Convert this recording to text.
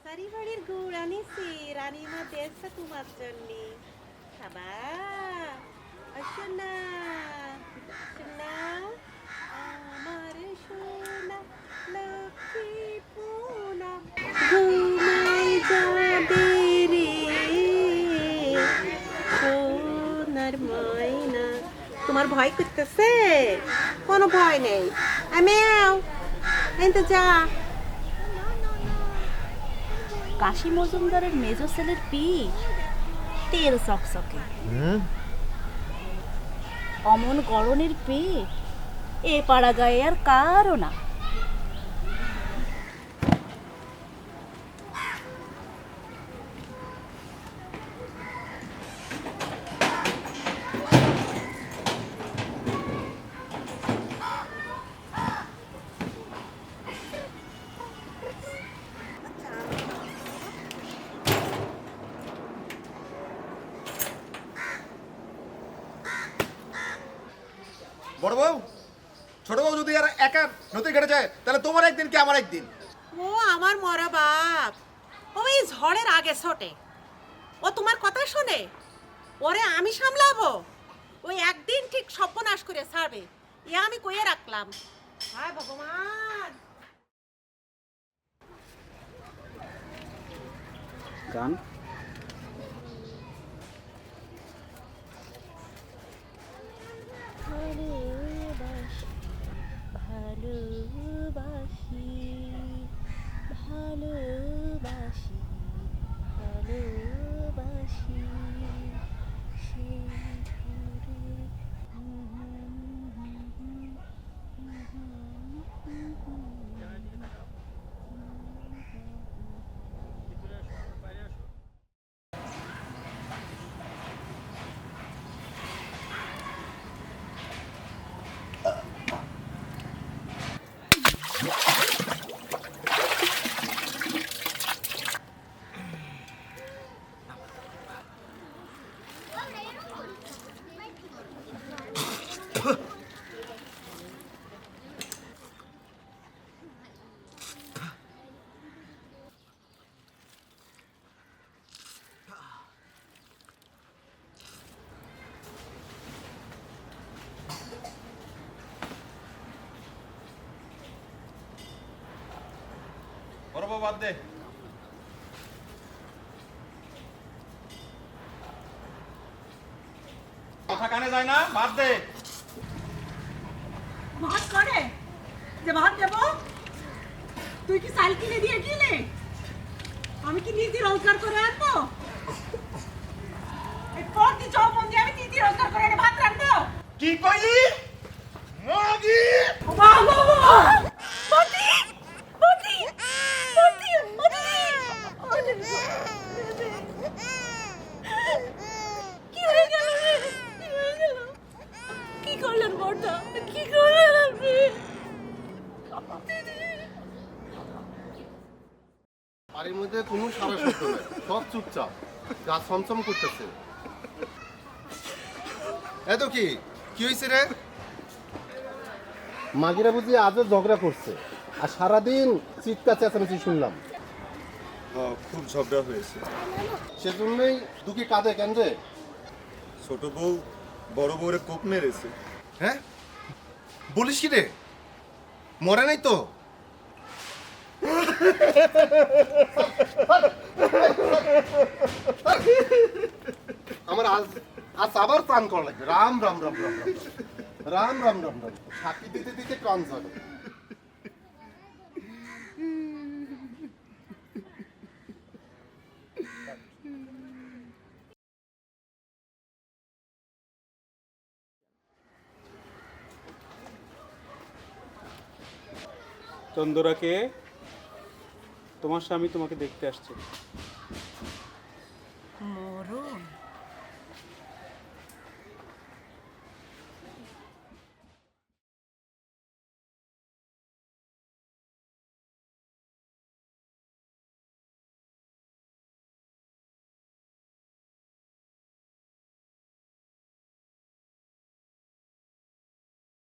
আসারি বাড়ির গুড় আনিছি রানীমা দিয়েছে তোমার জন্য। খাবা। আসো না সোনা আমার সোনা লক্ষ্মী পোনা ঘুমাই যাবে রে সোনার ময়না। তোমার ভয় করতেছে? কোনো ভয় নেই। আমি এই তো যা। কাশি মজুমদারের মেজো সেলের পি তেল চকচকে। অমন গরনের পি এ পাড়া গায়ে আর কারও না। বড় বউ? ছোট বউ যদি আর একা নদী ঘেটে যায় তাহলে তোমার একদিন কি আমার একদিন? ও আমার মরা বাপ। ও এই ঝড়ের আগে ছোটে। ও তোমার কথা শোনে? ওরে আমি সামলাবো? ওই একদিন ঠিক সর্বনাশ করে ছাড়বে। এ আমি কইয়ে রাখলাম। হায় ভগবান! গান? Yani yine yap. Hmm. বড় বাদ দে। কথা কানে যায় না বাদ দে। ভাত করে যে ভাত দেব তুই কি সাইল কিনে দিয়ে গেলে? আমি কি নিজে রোজগার করে আনব? প্রতি চৌবন আমি নিজে রোজগার করে ভাত রাখব। কি কইলি? মগি মতি মতি মতি মতি কি হয়ে গেল রে? কি হয়ে গেল কি করলেন বড়দা কি করলেন আপনি বাড়ির মধ্যে কোনো সারা শব্দ নাই সব চুপচাপ গাছ ছমছম করতেছে। এত কি? কি হয়েছে রে? মাগিরা বুঝি আজও ঝগড়া করছে আর সারাদিন চিৎকার চেঁচামেচি শুনলাম। খুব ঝগড়া হয়েছে। সেজন্যই দুঃখী কাঁদে কেন রে? ছোট বউ বড় বউরে কোপ মেরেছে। হ্যাঁ? বলিস কি রে? মরে নাই তো? আমার আজ আজ আবার প্রাণ করা লাগবে। রাম রাম রাম রাম রাম রাম। রাম রাম সাক্ষী দিতে দিতে কান যাবে চন্দরাকে তোমার স্বামী তোমাকে দেখতে আসছে।